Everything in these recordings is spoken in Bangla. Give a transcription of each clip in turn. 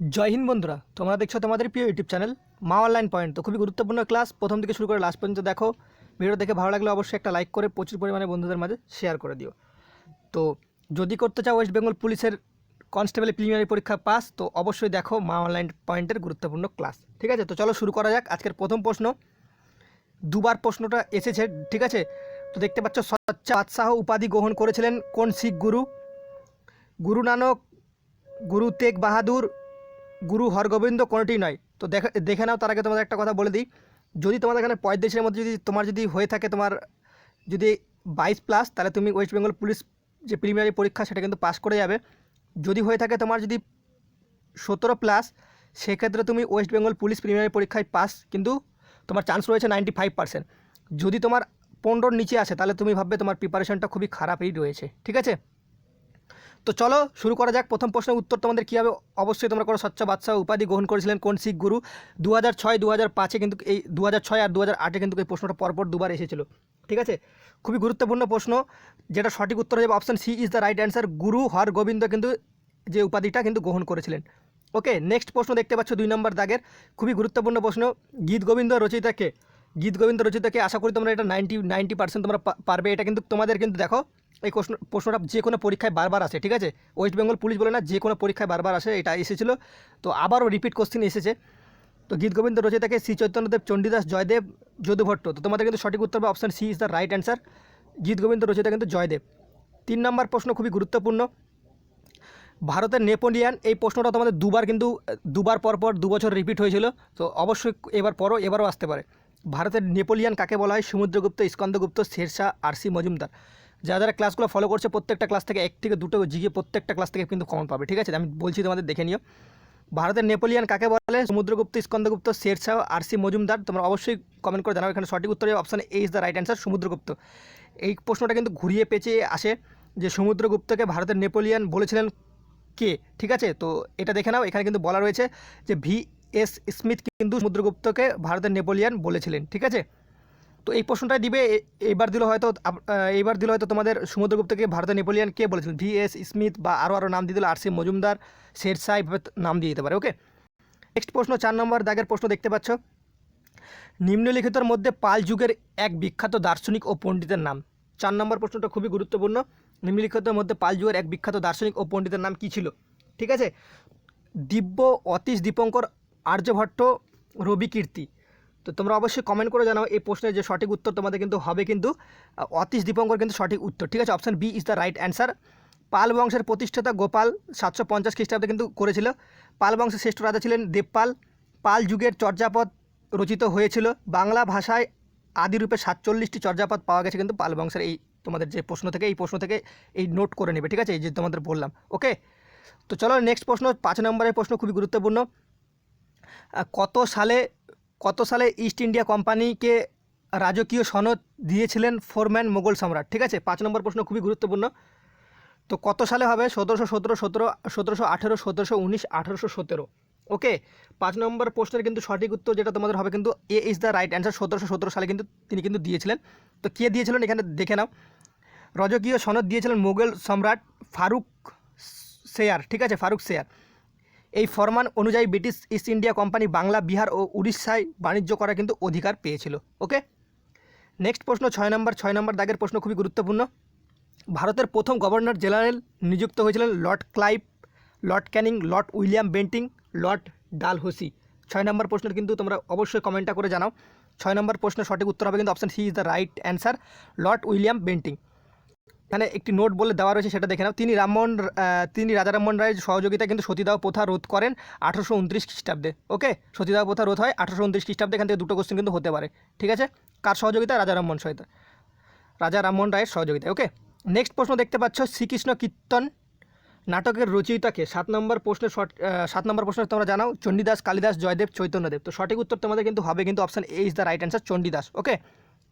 জয় হিন্দ বন্ধুরা, তোমরা দেখছ তোমাদের প্রিয় YouTube channel Maa online point. তো খুবই গুরুত্বপূর্ণ ক্লাস, প্রথম থেকে শুরু করে লাস্ট পর্যন্ত দেখো। ভিডিও দেখে ভালো লাগলে অবশ্যই একটা লাইক করে প্রচুর পরিমাণে বন্ধুদের মাঝে শেয়ার করে দিও। তো যদি করতে চাও ওয়েস্ট বেঙ্গল পুলিশের কনস্টেবল প্রিলিমিনারি পরীক্ষা পাস তো অবশ্যই দেখো মা অনলাইন পয়েন্টের গুরুত্বপূর্ণ ক্লাস ঠিক আছে? তো চলো শুরু করা যাক। আজকের প্রথম প্রশ্ন। দুবার প্রশ্নটা এসেছে, ঠিক আছে? তো দেখতে পাচ্ছ সচ্চা বাদশাহ উপাধি গ্রহণ করেছিলেন কোন শিখ গুরু? গুরু নানক, গুরু তেগ বাহাদুর গুরু হরগোবিন্দ কোনোটি নয়। তো দেখে দেখে নাও, তার আগে তোমাদের একটা কথা বলে দিই। যদি তোমাদের এখানে পঁয়ত্রিশের মধ্যে যদি তোমার যদি হয়ে থাকে তোমার যদি বাইশ প্লাস তাহলে তুমি ওয়েস্ট বেঙ্গল পুলিশ যে প্রিলিমিনারি পরীক্ষা, সেটা কিন্তু পাস করে যাবে। যদি হয়ে থাকে তোমার যদি সতেরো প্লাস সেক্ষেত্রে তুমি ওয়েস্ট বেঙ্গল পুলিশ প্রিলিমিনারি পরীক্ষায় পাস কিন্তু তোমার চান্স রয়েছে নাইনটি ফাইভ পার্সেন্ট যদি তোমার পনেরোর নিচে আসে তাহলে তুমি ভাববে তোমার প্রিপারেশনটা খুবই খারাপই রয়েছে। ঠিক আছে? তো চলো, শুরু করা যাক। প্রথম প্রশ্নের উত্তর তোমাদের কী হবে? অবশ্যই তোমরা কোনো স্বচ্ছ বাদশাহ উপাধি গ্রহণ করেছিলেন কোন শিখ গুরু? দু হাজার ছয় দু হাজার পাঁচে কিন্তু এই দু হাজার ছয় আর দু হাজার আটে কিন্তু এই প্রশ্নটা পরপর দুবার এসেছিল। ঠিক আছে? খুবই গুরুত্বপূর্ণ প্রশ্ন, যেটা সঠিক উত্তর যাবে option C is the right answer Guru Har Gobind কিন্তু যে উপাধিটা কিন্তু গ্রহণ করেছিলেন। ওকে নেক্সট প্রশ্ন দেখতে পাচ্ছ দুই নম্বর দাগের। খুবই গুরুত্বপূর্ণ প্রশ্ন, গীত গোবিন্দ রচিতাকে গীত গোবিন্দ রচিতাকে আশা করি তোমরা এটা নাইনটি নাইনটি পার্সেন্ট তোমরা পারবে। এটা কিন্তু তোমাদের কিন্তু দেখো এই প্রশ্ন, প্রশ্নটা যে কোনো পরীক্ষায় বারবার আসে, ঠিক আছে? ওয়েস্ট বেঙ্গল পুলিশ বলে না, যে কোনো পরীক্ষায় বারবার আসে, এটা এসেছিল। তো আবারও রিপিট কোশ্চিন এসেছে। তো গীত গোবিন্দ রচিতাকে শ্রী চৈতন্যদেব চণ্ডীদাস, জয়দেব যদুভট্ট তো তোমাদের কিন্তু সঠিক উত্তর হবে option C is the right answer Gita Govinda রচিতা কিন্তু জয়দেব। তিন নম্বর প্রশ্ন খুবই গুরুত্বপূর্ণ। ভারতের নেপোলিয়ান, এই প্রশ্নটা তোমাদের দুবার কিন্তু, দুবার পর পর, দু বছর রিপিট হয়েছিল। তো অবশ্যই এবার পরও এবারও আসতে পারে। ভারতের নেপোলিয়ান কাকে বলা হয়? Samudragupta Skandagupta Sher Shah, R C Majumdar. যারা যারা ক্লাসগুলো ফলো করছে, প্রত্যেকটা ক্লাস থেকে এক থেকে দুটো জিগে প্রত্যেকটা ক্লাস থেকে কিন্তু কমন পাবে, ঠিক আছে? আমি বলছি তোমাদের দেখে নিও। ভারতের নেপোলিয়ান কাকে বলে? সমুদ্রগুপ্ত স্কন্দগুপ্ত শেরশাহ, আরসি মজুমদার, তোমরা অবশ্যই কমেন্ট করে জানাও। এখানে সঠিক উত্তর option A is the right answer Samudragupta. এই প্রশ্নটা কিন্তু ঘুরিয়ে পেঁচিয়ে আসে যে সমুদ্রগুপ্তকে ভারতের নেপোলিয়ান বলেছিলেন কে, ঠিক আছে? তো এটা দেখে নাও, এখানে কিন্তু বলা রয়েছে যে ভি এস স্মিথ কিন্তু সমুদ্রগুপ্তকে ভারতের নেপোলিয়ান বলেছিলেন, ঠিক আছে? তো এই প্রশ্নটাই দিবে এইবার দিল হয়তো এইবার দিল হয়তো তোমাদের সমুদ্রগুপ্তকে ভারতের নেপোলিয়ান কে বলেছিলেন ভি এস স্মিথ বা আরও আরও নাম দিয়ে দিল, আর সি মজুমদার শেরশাহ এইভাবে ত- নাম দিয়ে দিতে পারে, ওকে? নেক্সট প্রশ্ন, চার নম্বর দাগের প্রশ্ন দেখতে পাচ্ছ। নিম্নলিখিতর মধ্যে পাল যুগের এক বিখ্যাত দার্শনিক ও পণ্ডিতের নাম। চার নম্বর প্রশ্নটা খুবই গুরুত্বপূর্ণ। নিম্নলিখিতর মধ্যে পাল যুগের এক বিখ্যাত দার্শনিক ও পণ্ডিতের নাম কী ছিল? ঠিক আছে? দিব্য অতীশ দীপঙ্কর, আর্যভট্ট, রবি কীর্তি। তো তোমরা অবশ্যই কমেন্ট করে জানাও এই প্রশ্নের যে সঠিক উত্তর তোমাদের কিন্তু হবে কিন্তু অতীশ দীপঙ্কর কিন্তু সঠিক উত্তর। ঠিক আছে option B is the right answer Pal বংশের প্রতিষ্ঠাতা গোপাল সাতশো পঞ্চাশ খ্রিস্টাব্দে কিন্তু করেছিল। পাল বংশের শ্রেষ্ঠ রাজা ছিলেন দেবপাল। পাল যুগের চর্যাপদ রচিত হয়েছিল। বাংলা ভাষায় আদিরূপে সাতচল্লিশটি চর্যাপদ পাওয়া গেছে কিন্তু পাল বংশের এই তোমাদের যে প্রশ্ন থেকে, এই প্রশ্ন থেকে এই নোট করে নেবে। ঠিক আছে, এই যে তোমাদের বললাম। ওকে তো চলো নেক্সট প্রশ্ন, পাঁচ নম্বরের প্রশ্ন খুবই গুরুত্বপূর্ণ। কত সালে কত সালে ইস্ট ইন্ডিয়া কোম্পানিকে রাজকীয় সনদ দিয়েছিলেন ফোরম্যান মোগল সম্রাট? ঠিক আছে? পাঁচ নম্বর প্রশ্ন খুবই গুরুত্বপূর্ণ। তো কত সালে হবে? সতেরোশো সতেরো সতেরো, সতেরোশো আঠেরো, সতেরোশো উনিশ, আঠেরোশো সতেরো। ওকে? পাঁচ নম্বর প্রশ্নের কিন্তু সঠিক উত্তর যেটা তোমাদের হবে কিন্তু A is the right answer. সতেরোশো সতেরো সালে কিন্তু তিনি কিন্তু দিয়েছিলেন। তো কে দিয়েছিলেন? এখানে দেখে নাও। রজকীয় সনদ দিয়েছিলেন মোগল সম্রাট ফারুক শেয়ার ঠিক আছে? ফারুক শেয়ার এই ফরমান অনুযায়ী British East India company Bangla, Bihar ও উড়িষ্যায় বাণিজ্য করার কিন্তু অধিকার পেয়েছিল। ওকে? নেক্সট প্রশ্ন, ছয় নম্বর ছয় নম্বর দাগের প্রশ্ন খুবই গুরুত্বপূর্ণ। ভারতের প্রথম গভর্নর জেনারেল নিযুক্ত হয়েছিলেন lord Clive, lord Canning, lord William Bentinck, lord Dalhousie. ছয় নম্বর প্রশ্নের কিন্তু তোমরা অবশ্যই কমেন্টটা করে জানাও। ছয় নম্বর প্রশ্নের সঠিক উত্তর হবে কিন্তু option C is the right answer, lord William Bentinck. এখানে একটি নোট বলে দেওয়া রয়েছে, সেটা দেখে নাও। তিনি রামমোহন তিনি রাজা রামমোহন রায়ের সহযোগিতায় কিন্তু সতীদাহ প্রথা রোধ করেন আঠারোশো উনত্রিশ খ্রিস্টাব্দে, ওকে? সতীদাহ প্রথা রোধ হয় আঠারোশো উনত্রিশ খ্রিস্টাব্দে, এখান থেকে দুটো কোশ্চেন কিন্তু হতে পারে, ঠিক আছে? কার সহযোগিতা? রাজা রামমোহন সহিত। রাজা রামমোহন রায়ের সহযোগিতায় ওকে? নেক্সট প্রশ্ন দেখতে পাচ্ছ, শ্রীকৃষ্ণ কীর্তন নাটকের রচয়িতাকে সাত নম্বর প্রশ্নের শর্ট সাত নম্বর প্রশ্ন তোমরা জানাও, চণ্ডীদাস, কালিদাস, জয়দেব, চৈতন্যদেব। তো সঠিক উত্তর তোমাদের কিন্তু হবে কিন্তু option A is the right answer Chandidas, okay?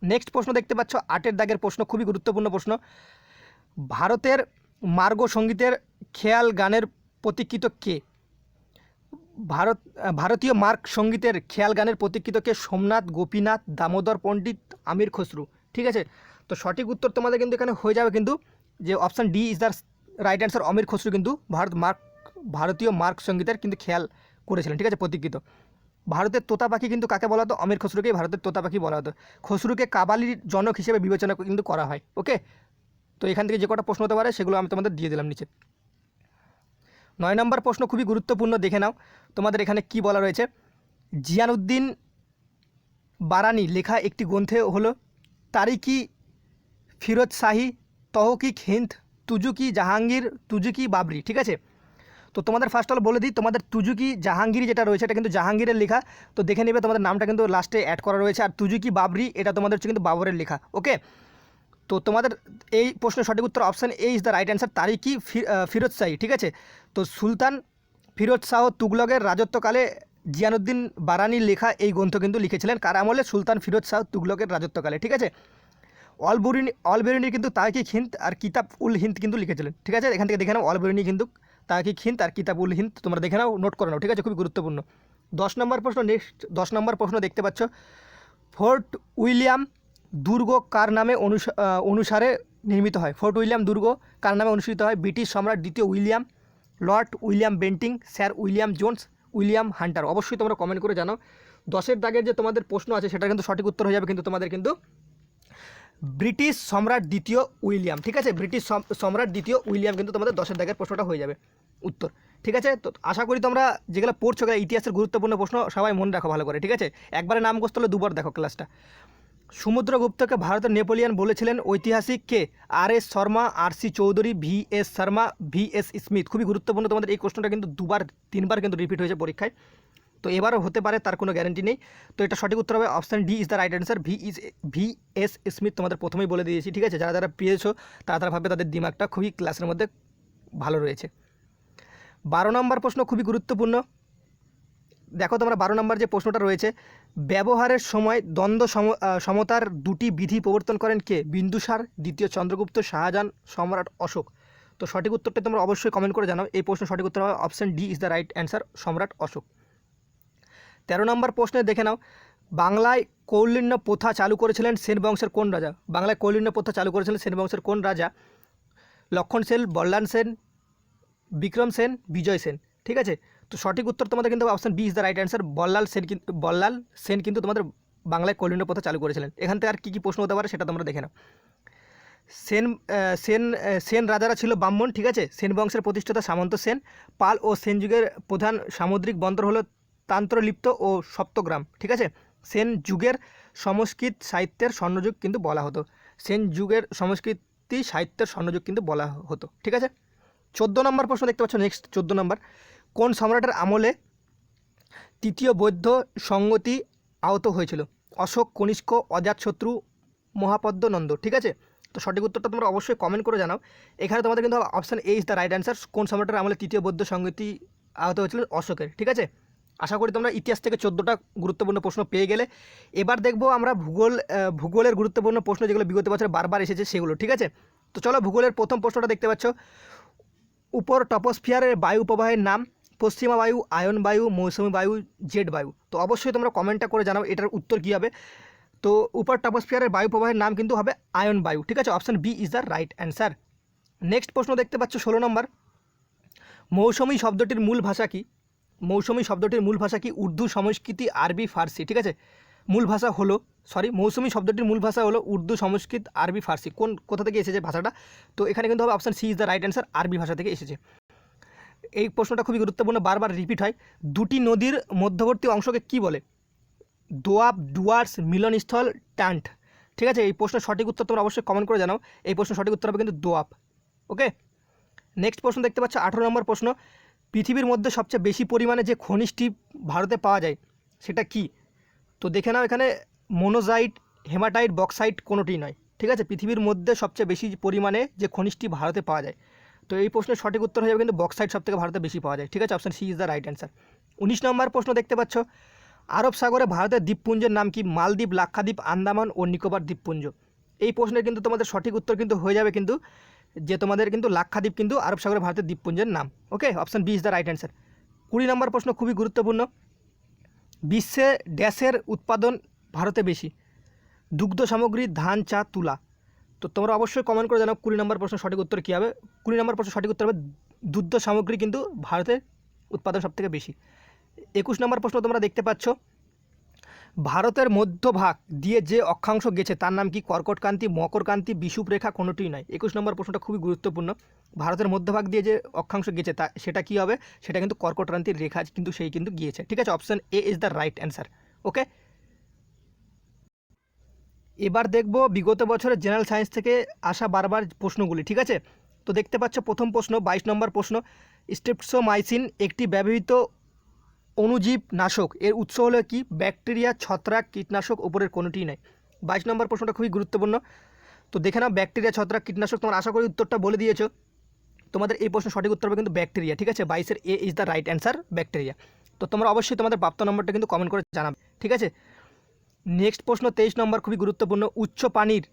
Next প্রশ্ন দেখতে পাচ্ছ, আটের দাগের প্রশ্ন, খুবই গুরুত্বপূর্ণ প্রশ্ন। ভারতের মার্গ সঙ্গীতের খেয়াল গানের প্রতীক্ষিত কে? ভারত, ভারতীয় মার্গ সঙ্গীতের খেয়াল গানের প্রতীক্ষিত কে? সোমনাথ, গোপীনাথ, দামোদর পণ্ডিত, আমির খসরু। ঠিক আছে? তো সঠিক উত্তর তোমাদের কিন্তু এখানে হয়ে যাবে কিন্তু যে option D is the right answer Amir Khusrau কিন্তু ভারত মার্ক ভারতীয় মার্ক সঙ্গীতের কিন্তু খেয়াল করেছিলেন। ঠিক আছে? প্রতীকৃত ভারতের তোতা পাখি কিন্তু কাকে বলা হতো? অমির খসরুকেই ভারতের তোতা পাখি বলা হতো। খসরুকে কাবালির জনক হিসেবে বিবেচনা কিন্তু করা হয়। ওকে তো এখান থেকে যে কটা প্রশ্ন হতে পারে সেগুলো আমি তোমাদের দিয়ে দিলাম নিচে। নয় নম্বর প্রশ্ন খুবই গুরুত্বপূর্ণ, দেখে নাও। তোমাদের এখানে কি বলা রয়েছে? জিয়ানুদ্দিন বারানি লেখা একটি গ্রন্থে হলো তারিকি ফিরোজ শাহী, তহকিক হিন্দ, তুজুকি জাহাঙ্গীর, তুজুকি বাবরি ঠিক আছে? তো তোমাদের ফার্স্ট অল বলে দিই, তোমাদের তুজুকি জাহাঙ্গীর যেটা রয়েছে, এটা কিন্তু জাহাঙ্গীরের লেখা। তো দেখে নেবে তোমাদের নামটা কিন্তু লাস্টে অ্যাড করা রয়েছে, আর তুজুকি বাবরি এটা তোমাদের হচ্ছে কিন্তু বাবরের লেখা ওকে তো তোমাদের এই প্রশ্নের সঠিক উত্তর option A is the right answer Tarikhi Firoz Shahi, ঠিক আছে? তো সুলতান ফিরোজ শাহ তুগলকের রাজত্বকালে জিয়ানুদ্দিন বারানির লেখা এই গ্রন্থ কিন্তু লিখেছিলেন। কার আমলে? সুলতান ফিরোজ শাহ তুগলকের রাজত্বকালে, ঠিক আছে? অলবুরিনি, অলবেরুনি কিন্তু তাহিক হিন্দ আর কিতাব উল হিন্দ কিন্তু লিখেছিলেন, ঠিক আছে? এখান থেকে দেখে নাও, অলবেরুনি কিন্তু তাহিক হিন্দ আর কিতাব উল হিন্দ, তোমরা দেখে নাও নোট করে নাও, ঠিক আছে? খুবই গুরুত্বপূর্ণ। দশ নম্বর প্রশ্ন নেক্সট দশ নম্বর প্রশ্ন দেখতে পাচ্ছ। ফোর্ট উইলিয়াম দুর্গ কার নামে অনুসা- অনুসারে নির্মিত হয়? ফোর্ট উইলিয়াম দুর্গ কার নামে অনুসৃত হয়? ব্রিটিশ সম্রাট দ্বিতীয় William, lord William Bentinck, sir William Jones, William Hunter. অবশ্যই তোমরা কমেন্ট করে জানাও। দশের দাগের যে তোমাদের প্রশ্ন আছে সেটা কিন্তু সঠিক উত্তর হয়ে যাবে কিন্তু তোমাদের কিন্তু ব্রিটিশ সম্রাট দ্বিতীয় উইলিয়াম। ঠিক আছে? ব্রিটিশ সম- সম্রাট দ্বিতীয় উইলিয়াম কিন্তু তোমাদের দশের দাগের প্রশ্নটা হয়ে যাবে। উত্তর। ঠিক আছে? তো আশা করি তোমরা যেগুলো পড়ছো ইতিহাসের গুরুত্বপূর্ণ প্রশ্ন সবাই মনে রাখো ভালো করে। ঠিক আছে? একবারে নাম গোস্ত হলে দুবার দেখো ক্লাসটা সমুদ্রগুপ্তকে ভারতের নেপোলিয়ান বলেছিলেন ঐতিহাসিক কে? R S Sharma, R C Chowdhury, V S Sharma, V S Smith. খুবই গুরুত্বপূর্ণ তোমাদের এই প্রশ্নটা কিন্তু দুবার, তিনবার কিন্তু রিপিট হয়েছে পরীক্ষায়। তো এবারও হতে পারে, তার কোনো গ্যারান্টি নেই। তো এটা সঠিক উত্তর হবে option D is the right answer V is V S Smith তোমাদের প্রথমেই বলে দিয়েছি, ঠিক আছে? যারা যারা পেয়েছ, তারা তারা ভাবে তাদের দিমাগটা খুবই ক্লাসের মধ্যে ভালো রয়েছে। বারো নম্বর প্রশ্ন খুবই গুরুত্বপূর্ণ। দেখো তোমরা বারো নম্বর যে প্রশ্নটা রয়েছে, ব্যবহারের সময় দ্বন্দ্ব সম- সমতার দুটি বিধি প্রবর্তন করেন কে? বিন্দুসার, দ্বিতীয় চন্দ্রগুপ্ত, শাহজাহান, সম্রাট অশোক। তো সঠিক উত্তরটা তোমরা অবশ্যই কমেন্ট করে জানাও। এই প্রশ্ন সঠিক উত্তর হবে option D is the right answer সম্রাট অশোক। তেরো নম্বর প্রশ্নে দেখে নাও, বাংলায় কৌলিন্য প্রথা চালু করেছিলেন সেন বংশের কোন রাজা? বাংলায় কৌলিন্য প্রথা চালু করেছিলেন সেন বংশের কোন রাজা? লক্ষণ সেন, বল্লান সেন, বিক্রম সেন, বিজয় সেন। ঠিক আছে? তো সঠিক উত্তর তোমাদের কিন্তু option B is the right answer Ballal Sen কিন্তু বল্লাল সেন কিন্তু তোমাদের বাংলায় কৌলিন্য প্রথা চালু করেছিলেন। এখান থেকে আর কী কী প্রশ্ন হতে পারে সেটা তোমরা দেখে নাও। সেন সেন সেন রাজারা ছিল ব্রাহ্মণ, ঠিক আছে? সেন বংশের প্রতিষ্ঠাতা সামন্ত সেন। পাল ও সেন যুগের প্রধান সামুদ্রিক বন্দর হলো তান্ত্রলিপ্ত ও সপ্তগ্রাম, ঠিক আছে? সেন যুগের সংস্কৃত সাহিত্যের স্বর্ণযুগ কিন্তু বলা হতো। সেন যুগের সংস্কৃতি সাহিত্যের স্বর্ণযুগ কিন্তু বলা হতো, ঠিক আছে? চোদ্দ নম্বর প্রশ্ন দেখতে পাচ্ছ নেক্সট চোদ্দ নম্বর। কোন সম্রাটের আমলে তৃতীয় বৌদ্ধ সংগতি আহত হয়েছিল? অশোক, কনিষ্ক অজাতশত্রু মহাপদ্ম, নন্দ, ঠিক আছে? তো সঠিক উত্তরটা তোমরা অবশ্যই কমেন্ট করে জানাও। এখানে তোমাদের কিন্তু option A is the right answer কোন সম্রাটের আমলে তৃতীয় বৌদ্ধ সংগতি আহত হয়েছিল? অশোকের, ঠিক আছে? আশা করি তোমরা ইতিহাস থেকে চোদ্দোটা গুরুত্বপূর্ণ প্রশ্ন পেয়ে গেলে। এবার দেখব আমরা ভূগোল ভূগোলের গুরুত্বপূর্ণ প্রশ্ন যেগুলো বিগত বছর বারবার এসেছে সেগুলো, ঠিক আছে? তো চলো ভূগোলের প্রথম প্রশ্নটা দেখতে পাচ্ছ। উপর টপোস্ফিয়ারের বায়ু প্রবাহের নাম পশ্চিমা বায়ু, আয়ন বায়ু, মৌসুমী বায়ু, জেট বায়ু। তো অবশ্যই তোমরা কমেন্টটা করে জানাও এটার উত্তর কী হবে। তো উপর টপোস্ফিয়ারের বায়ু প্রবাহের নাম কিন্তু হবে আয়ন বায়ু। ঠিক আছে? Option B is the right answer. Next প্রশ্ন দেখতে পাচ্ছ ষোলো নম্বর। মৌসুমী শব্দটির মূল ভাষা কি? মৌসুমী শব্দটির মূল ভাষা কি? উর্দু, সংস্কৃতি, আরবি, ফার্সি। ঠিক আছে? মূল ভাষা হলো, সরি, মৌসুমী শব্দটির মূল ভাষা হলো উর্দু, সংস্কৃত, আরবি, ফার্সি। কোন, কোথা থেকে এসেছে ভাষাটা? তো এখানে কিন্তু হবে option C is the right answer. আরবি ভাষা থেকে এসেছে। এই প্রশ্নটা খুবই গুরুত্বপূর্ণ, বারবার রিপিট হয়। দুটি নদীর মধ্যবর্তী অংশকে কি বলে? দোয়াব, ডুয়ার্স, মিলনস্থল, ট্যান্ট। ঠিক আছে? এই প্রশ্নের সঠিক উত্তর তোমরা অবশ্যই কমেন্ট করে জানাও। এই প্রশ্নের সঠিক উত্তর হবে কিন্তু দোয়াব। ওকে নেক্সট প্রশ্ন দেখতে পাচ্ছ, আঠেরো নম্বর প্রশ্ন। পৃথিবীর মধ্যে সবচেয়ে বেশি পরিমাণে যে খনিজটি ভারতে পাওয়া যায়, সেটা কি? তো দেখে নাও এখানে, মোনোজাইট, হেমাটাইট, বক্সাইট কোনোটিই নয়। ঠিক আছে? পৃথিবীর মধ্যে সবচেয়ে বেশি পরিমাণে যে খনিজটি ভারতে পাওয়া যায় তো এই প্রশ্নের সঠিক উত্তর হয়ে যাবে কিন্তু বক্সাইট সব থেকে ভারতে বেশি পাওয়া যায়। ঠিক আছে option C is the right answer উনিশ নম্বর প্রশ্ন দেখতে পাচ্ছ। আরব সাগরে ভারতের দ্বীপপুঞ্জের নাম কি? মালদ্বীপ, লাক্ষাদ্বীপ, আন্দামান ও নিকোবর দ্বীপপুঞ্জ। এই প্রশ্নের কিন্তু তোমাদের সঠিক উত্তর কিন্তু হয়ে যাবে কিন্তু যে তোমাদের কিন্তু লাক্ষাদ্বীপ কিন্তু আরব সাগরে ভারতের দ্বীপপুঞ্জের নাম। Okay option B is the right answer কুড়ি নম্বর প্রশ্ন খুবই গুরুত্বপূর্ণ। বিশ্বে ড্যাশের উৎপাদন ভারতে বেশি। দুগ্ধ সামগ্রী, ধান, চা, তুলা। তো তোমরা অবশ্যই কমেন্ট করে জানাও কুড়ি নম্বর প্রশ্ন সঠিক উত্তর কী হবে। কুড়ি নম্বর প্রশ্ন সঠিক উত্তর হবে, দুগ্ধ সামগ্রী কিন্তু ভারতের উৎপাদন সবথেকে বেশি। একুশ নম্বর প্রশ্ন তোমরা দেখতে পাচ্ছ, ভারতের মধ্যভাগ দিয়ে যে অক্ষাংশ গেছে তার নাম কি কর্কটকান্তি মকরকান্তি বিষুবরেখা কোনোটিই নয়। একুশ নম্বর প্রশ্নটা খুবই গুরুত্বপূর্ণ, ভারতের মধ্যভাগ দিয়ে যে অক্ষাংশ গেছে তা সেটা কী হবে? সেটা কিন্তু কর্কটক্রান্তির রেখা কিন্তু সেই কিন্তু গিয়েছে। ঠিক আছে option A is the right answer okay এবার দেখব বিগত বছরের জেনারেল সায়েন্স থেকে আসা বারবার প্রশ্নগুলি, ঠিক আছে? তো দেখতে পাচ্ছ প্রথম প্রশ্ন, বাইশ নম্বর প্রশ্ন। স্ট্রিপসোমাইসিন একটি ব্যবহৃত অণুজীব নাশক। এর উৎস হলো কি? ব্যাকটেরিয়া, ছত্রাক, কীটনাশক ওপরের কোনোটিই নয় বাইশ নম্বর প্রশ্নটা খুবই গুরুত্বপূর্ণ। তো দেখে নাও, ব্যাকটেরিয়া, ছত্রাক, কীটনাশক, তোমার আশা করি উত্তরটা বলে দিয়েছ। তোমাদের এই প্রশ্ন সঠিক উত্তর হবে কিন্তু ব্যাকটেরিয়া, ঠিক আছে? বাইশের A is the right answer, bacteria. তো তোমরা অবশ্যই তোমাদের প্রাপ্ত নম্বরটা কিন্তু কমেন্ট করে জানাবে, ঠিক আছে? নেক্সট প্রশ্ন, তেইশ নম্বর খুবই গুরুত্বপূর্ণ। উচ্চ পানির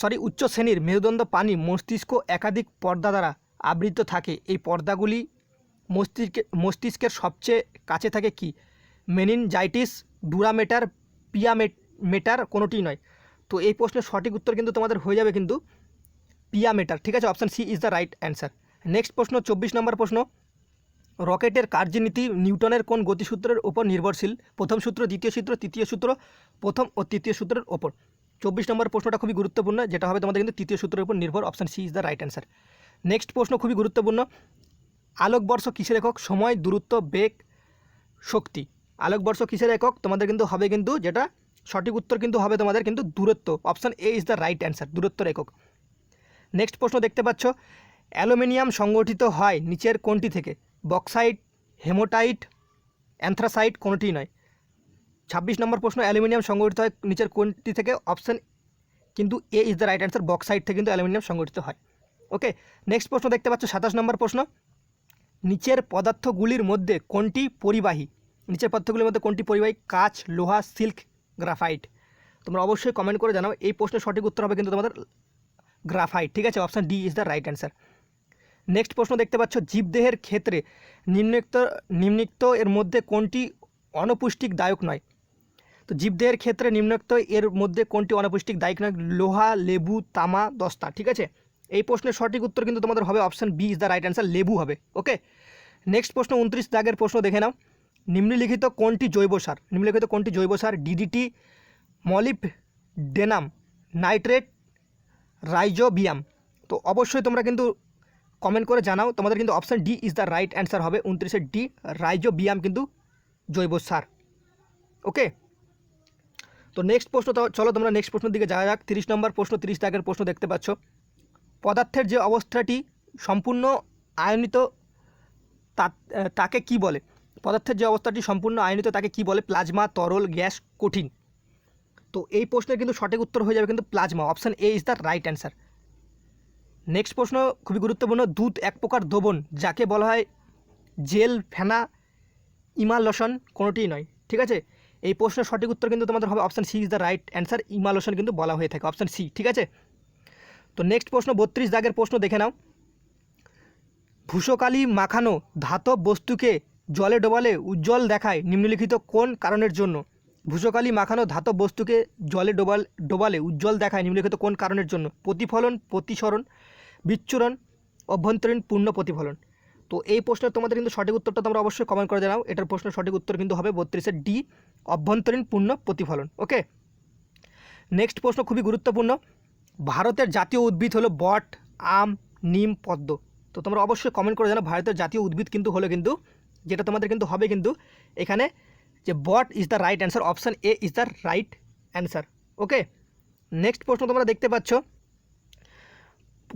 সরি উচ্চ শ্রেণির মেরুদণ্ড পানি মস্তিষ্ক একাধিক পর্দা দ্বারা আবৃত থাকে। এই পর্দাগুলি মস্তিষ্কে, মস্তিষ্কের সবচেয়ে কাছে থাকে কি? মেনিনজাইটিস ডুরামেটার পিয়ামেট মেটার কোনোটিই নয়। তো এই প্রশ্নের সঠিক উত্তর কিন্তু তোমাদের হয়ে যাবে কিন্তু পিয়ামেটার ঠিক আছে? Option C is the right answer next প্রশ্ন, চব্বিশ নম্বর প্রশ্ন। রকেটের কার্যনীতি নিউটনের কোন গতিসূত্রের ওপর নির্ভরশীল? প্রথম সূত্র, দ্বিতীয় সূত্র, তৃতীয় সূত্র, প্রথম ও তৃতীয় সূত্রের ওপর। চব্বিশ নম্বর প্রশ্নটা খুবই গুরুত্বপূর্ণ, যেটা হবে তোমাদের কিন্তু তৃতীয় সূত্রের উপর নির্ভর, option C is the right answer. Next প্রশ্ন খুবই গুরুত্বপূর্ণ আলোকবর্ষ কিসের একক? সময়, দূরত্ব, বেগ, শক্তি। আলোকবর্ষ কিসের একক? তোমাদের কিন্তু হবে কিন্তু যেটা, সঠিক উত্তর কিন্তু হবে তোমাদের কিন্তু দূরত্ব। Option A is the right answer, দূরত্বের একক। নেক্সট প্রশ্ন দেখতে পাচ্ছ, অ্যালুমিনিয়াম সংগঠিত হয় নিচের কোনটি থেকে? বক্সাইট, হেমোটাইট, অ্যান্থ্রাসাইট কোনোটিই নয়। ছাব্বিশ নম্বর প্রশ্ন, অ্যালুমিনিয়াম সংগঠিত হয় নিচের কোনটি থেকে? অপশান কিন্তু A is the right answer bauxite থেকে কিন্তু অ্যালুমিনিয়াম সংগঠিত হয়। ওকে, নেক্সট প্রশ্ন দেখতে পাচ্ছ, সাতাশ নম্বর প্রশ্ন। নিচের পদার্থগুলির মধ্যে কোনটি পরিবাহী? নিচের পদার্থগুলির মধ্যে কোনটি পরিবাহী? কাঁচ, লোহা, সিল্ক, গ্রাফাইট। তোমরা অবশ্যই কমেন্ট করে জানাও, এই প্রশ্নের সঠিক উত্তর হবে কিন্তু তোমাদের গ্রাফাইট, ঠিক আছে? Option D is the right answer next প্রশ্ন দেখতে পাচ্ছ, জীবদেহের ক্ষেত্রে নিম্নোক্ত নিম্নোক্ত এর মধ্যে কোনটি অনপুষ্টিক দায়ক নয়? তো জীবদেহের ক্ষেত্রে নিম্নোক্ত এর মধ্যে কোনটি অনপুষ্টিক দায়ক নয়? লোহা, লেবু, তামা, দস্তা, ঠিক আছে? এই প্রশ্নের সঠিক উত্তর কিন্তু তোমাদের হবে option B is the right answer লেবু হবে ওকে নেক্সট প্রশ্ন, উনত্রিশ দাগের প্রশ্ন দেখে নাও। নিম্নলিখিত কোনটি জৈব সার? নিম্নলিখিত কোনটি জৈব সার? DDT molybdenum, nitrate, rhizobium. তো অবশ্যই তোমরা কিন্তু কমেন্ট করে জানাও। তোমাদের কিন্তু option D is the right answer হবে। উনত্রিশের ডি রাইজোবিয়াম কিন্তু জৈব সার। ওকে তো নেক্সট প্রশ্ন চলো তোমরা নেক্সট প্রশ্নের দিকে যাওয়া যাক। তিরিশ নম্বর প্রশ্ন, তিরিশ দাগের প্রশ্ন দেখতে পাচ্ছ। পদার্থের যে অবস্থাটি সম্পূর্ণ আয়নিত তাকে কি বলে? পদার্থের যে অবস্থাটি সম্পূর্ণ আয়নিত তাকে কি বলে? প্লাজমা, তরল, গ্যাস, কঠিন। তো এই প্রশ্নের কিন্তু সঠিক উত্তর হয়ে যাবে কিন্তু plasma. Option A is the right answer next প্রশ্ন, খুবই গুরুত্বপূর্ণ, দুধ এক প্রকার দ্রবণ, যাকে বলা হয় জেল, ফেনা ইমালশন কোনোটিই নয়, ঠিক আছে? এই প্রশ্নের সঠিক উত্তর কিন্তু তোমাদের হবে option C is the right answer emulsion কিন্তু বলা হয়ে থাকে অপশান সি ঠিক আছে? তো নেক্সট প্রশ্ন, বত্রিশ দাগের প্রশ্ন দেখে নাও। ভূষকালি মাখানো ধাতব বস্তুকে জলে ডোবালে উজ্জ্বল দেখায় নিম্নলিখিত কোন কারণের জন্য? ভূষকালি মাখানো ধাতব বস্তুকে জলে ডোবাল, ডোবালে উজ্জ্বল দেখায় নিম্নলিখিত কোন কারণের জন্য? প্রতিফলন, প্রতিসরণ, বিচ্ছুরণ, অভ্যন্তরীণ পূর্ণ প্রতিফলন। তো এই প্রশ্নের তোমাদের কিন্তু সঠিক উত্তরটা তোমরা অবশ্যই কমেন্ট করে জানাও। এটার প্রশ্নের সঠিক উত্তর কিন্তু হবে বত্রিশের ডি, অভ্যন্তরীণ পূর্ণ প্রতিফলন। ওকে? নেক্সট প্রশ্ন খুবই গুরুত্বপূর্ণ। ভারতের জাতীয় উদ্ভিদ হলো বট, আম, নিম, পদ্ম। তো তোমরা অবশ্যই কমেন্ট করে জানো ভারতের জাতীয় উদ্ভিদ কিন্তু হলো কিন্তু, যেটা তোমাদের কিন্তু হবে কিন্তু এখানে যে both is the right answer option A is the right answer okay next প্রশ্ন তোমরা দেখতে পাচ্ছ।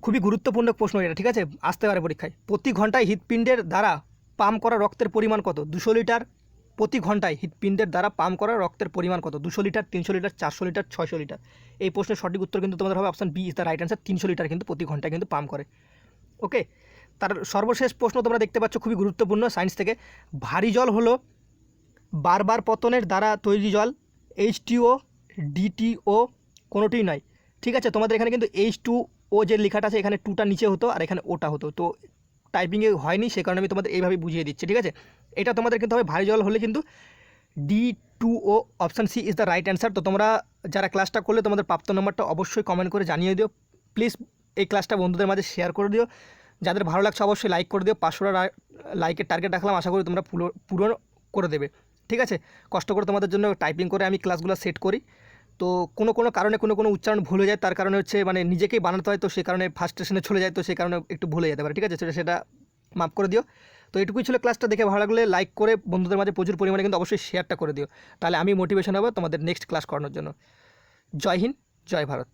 খুবই গুরুত্বপূর্ণ প্রশ্ন এটা, ঠিক আছে? আসতে পারে পরীক্ষায়। প্রতি ঘন্টায় হৃৎপিণ্ডের দ্বারা পাম্প করা রক্তের পরিমাণ কত? দুশো লিটার। প্রতি ঘন্টায় হৃৎপিণ্ডের দ্বারা পাম্প করা রক্তের পরিমাণ কত? দুশো লিটার, তিনশো লিটার, চারশো লিটার, ছয়শো লিটার। এই প্রশ্নের সঠিক উত্তর কিন্তু তোমাদের হবে option B is the right answer তিনশো লিটার কিন্তু প্রতি ঘন্টায় কিন্তু পাম্প করে। ওকে তার সর্বশেষ প্রশ্ন তোমরা দেখতে পাচ্ছ, খুবই গুরুত্বপূর্ণ সায়েন্স থেকে। ভারী জল হলো বারবার পতনের দ্বারা তৈরি জল এইচ টিও ডিটিও কোনোটিই নয়। ঠিক আছে, তোমাদের এখানে কিন্তু এইচ টু ও যে লেখাটা আছে, এখানে টুটা নিচে হতো আর এখানে ওটা হতো। তো টাইপিংয়ে হয়নি সে কারণে আমি তোমাদের এইভাবে বুঝিয়ে দিচ্ছি, ঠিক আছে? এটা তোমাদের কিন্তু হবে ভারী জল হলে কিন্তু D two O option C is the right answer তো তোমরা যারা ক্লাসটা করলে, তোমাদের প্রাপ্ত নম্বরটা অবশ্যই কমেন্ট করে জানিয়ে দিও। প্লিজ এই ক্লাসটা বন্ধুদের মাঝে শেয়ার করে দিও। যাদের ভালো লাগছে, অবশ্যই লাইক করে দিও। পাঁচশোটা লাইকের টার্গেট রাখলাম, আশা করি তোমরা পুরো পূরণ করে দেবে। ঠিক আছে? কষ্ট করে তোমাদের জন্য টাইপিং করে আমি ক্লাসগুলো সেট করি। তো কোনো কোনো কারণে কোনো কোনো উচ্চারণ ভুলে যায়, তার কারণে হচ্ছে মানে নিজেকেই বানাতে হয়, তো সেই কারণে ফার্স্ট স্টেশনে চলে যায়, তো সেই কারণে একটু ভুলে যেতে পারে। ঠিক আছে? সেটা সেটা মাফ করে দিও। তো এটুকুই ছিল ক্লাসটা দেখে ভালো লাগলে লাইক করে বন্ধুদের মাঝে প্রচুর পরিমাণে কিন্তু অবশ্যই শেয়ারটা করে দিও। তাহলে আমি মোটিভেশন হব তোমাদের নেক্সট ক্লাস করানোর জন্য। জয় হিন্দ, জয় ভারত।